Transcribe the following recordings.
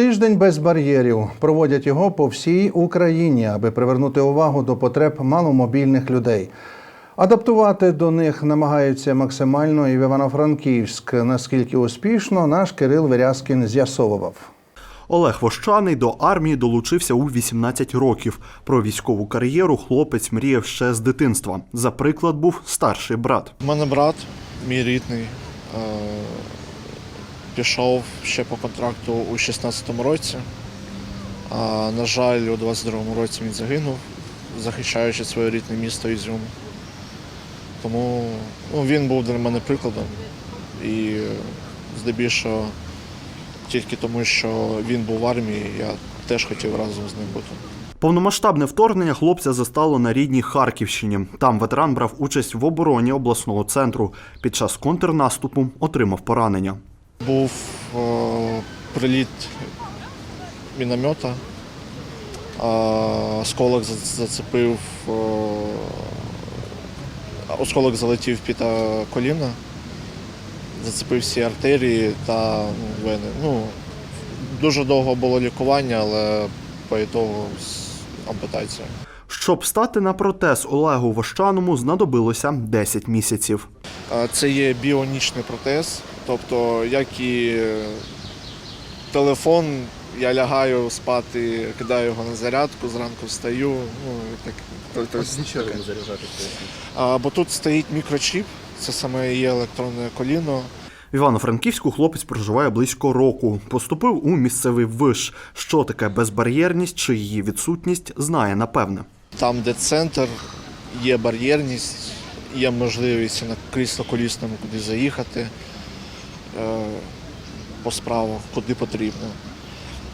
Тиждень без бар'єрів проводять його по всій Україні, аби привернути увагу до потреб маломобільних людей. Адаптувати до них намагаються максимально і в Івано-Франківськ. Наскільки успішно наш Кирил Вирязкін з'ясовував. Олег Вощаний до армії долучився у 18 років. Про військову кар'єру хлопець мріяв ще з дитинства. За приклад був старший брат. У мене брат, мій рідний, е, пішов ще по контракту у 16-му році. А, на жаль, у 22-му році він загинув, захищаючи своє рідне місто Ізюм. Тому ну, він був для мене прикладом. І здебільшого тільки тому, що він був в армії, я теж хотів разом з ним бути. Повномасштабне вторгнення хлопця застало на рідній Харківщині. Там ветеран брав участь в обороні обласного центру. Під час контрнаступу отримав поранення. Був е, приліт міномета, осколок зацепив, е, осколок залетів під е, коліна, зацепив всі артерії та ну, вени. Ну, дуже довго було лікування, але по ітогу з ампутацією. Щоб стати на протез Олегу Вощаному знадобилося 10 місяців. Це є біонічний протез, тобто як і телефон, я лягаю спати, кидаю його на зарядку, зранку встаю. Ну, і так, то- то- А, Бо тут стоїть мікрочіп, це саме є електронне коліно. В Івано-Франківську хлопець проживає близько року. Поступив у місцевий виш. Що таке безбар'єрність чи її відсутність, знає напевне. Там, де центр, є бар'єрність, є можливість на крісло-колісному куди заїхати по справах, куди потрібно.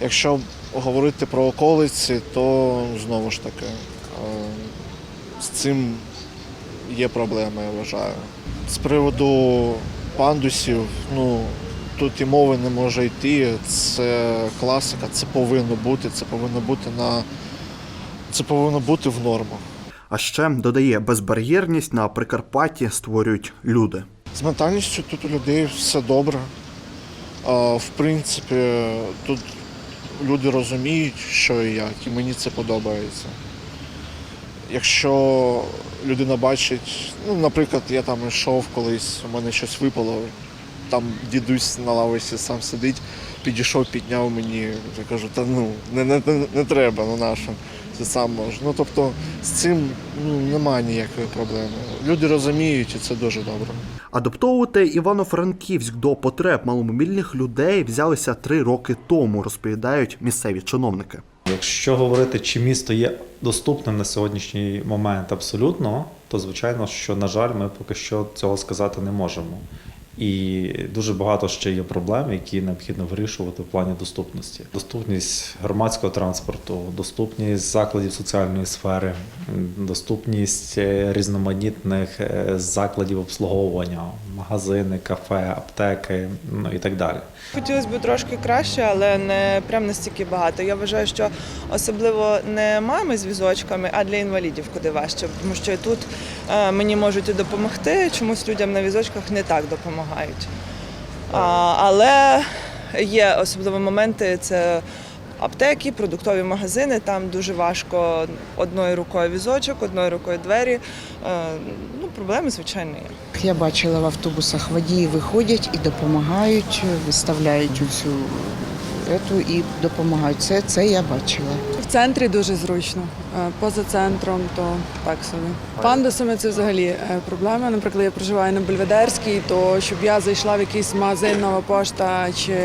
Якщо говорити про околиці, то знову ж таки е, з цим є проблеми, я вважаю. З приводу пандусів, ну тут і мови не може йти. Це класика, це повинно бути, це повинно бути на це повинно бути в нормах. А ще додає, безбар'єрність на Прикарпатті створюють люди. З ментальністю тут у людей все добре. В принципі, тут люди розуміють, що і як, і мені це подобається. Якщо людина бачить, ну, наприклад, я там йшов колись, у мене щось випало, там дідусь на лавочці сам сидить, підійшов, підняв мені, я кажу, та ну, не, не, не, не треба, ну нащо, ти сам можеш. Ну тобто з цим ну, немає ніякої проблеми. Люди розуміють, і це дуже добре. Адаптовувати Івано-Франківськ до потреб маломобільних людей взялися три роки тому, розповідають місцеві чиновники. Якщо говорити, чи місто є доступним на сьогоднішній момент абсолютно, то звичайно, що на жаль, ми поки що цього сказати не можемо. І дуже багато ще є проблем, які необхідно вирішувати в плані доступності. Доступність громадського транспорту, доступність закладів соціальної сфери, доступність е, різноманітних е, закладів обслуговування, магазини, кафе, аптеки, ну і так далі. Хотілося б трошки краще, але не прям настільки багато. Я вважаю, що особливо не мами з візочками, а для інвалідів куди важче. Тому що і тут е, мені можуть і допомогти, чомусь людям на візочках не так допомагають. А, але є особливі моменти, це аптеки, продуктові магазини. Там дуже важко одною рукою візочок, одною рукою двері. Е, ну, проблеми, звичайно, є. Я бачила в автобусах водії виходять і допомагають, виставляють цю і допомагають. Це, це я бачила. В центрі дуже зручно, е, поза центром то так собі. Пандусами це взагалі е, проблема. Наприклад, я проживаю на Бельведерській, то щоб я зайшла в якийсь магазин, нова пошта чи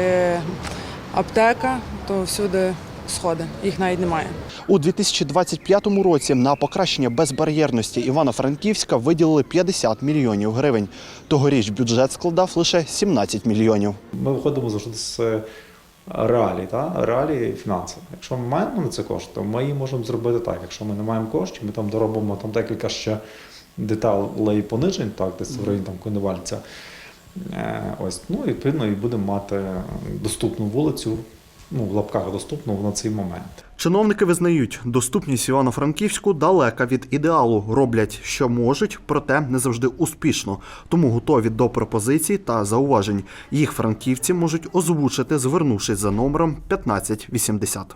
аптека, то всюди сходи, їх навіть немає. У 2025 році на покращення безбар'єрності Івано-Франківська виділили 50 мільйонів гривень. Тогоріч бюджет складав лише 17 мільйонів. Ми виходимо завжди з е, реалій, та? реалії фінансів. Якщо ми маємо на це кошти, то ми її можемо зробити так. Якщо ми не маємо коштів, ми там доробимо там декілька ще деталей понижень, так, десь в районі там Коновальця. Е, Ось, ну відповідно і будемо мати доступну вулицю ну, в лапках доступну на цей момент. Чиновники визнають, доступність Івано-Франківську далека від ідеалу. Роблять, що можуть, проте не завжди успішно. Тому готові до пропозицій та зауважень. Їх франківці можуть озвучити, звернувшись за номером 1580.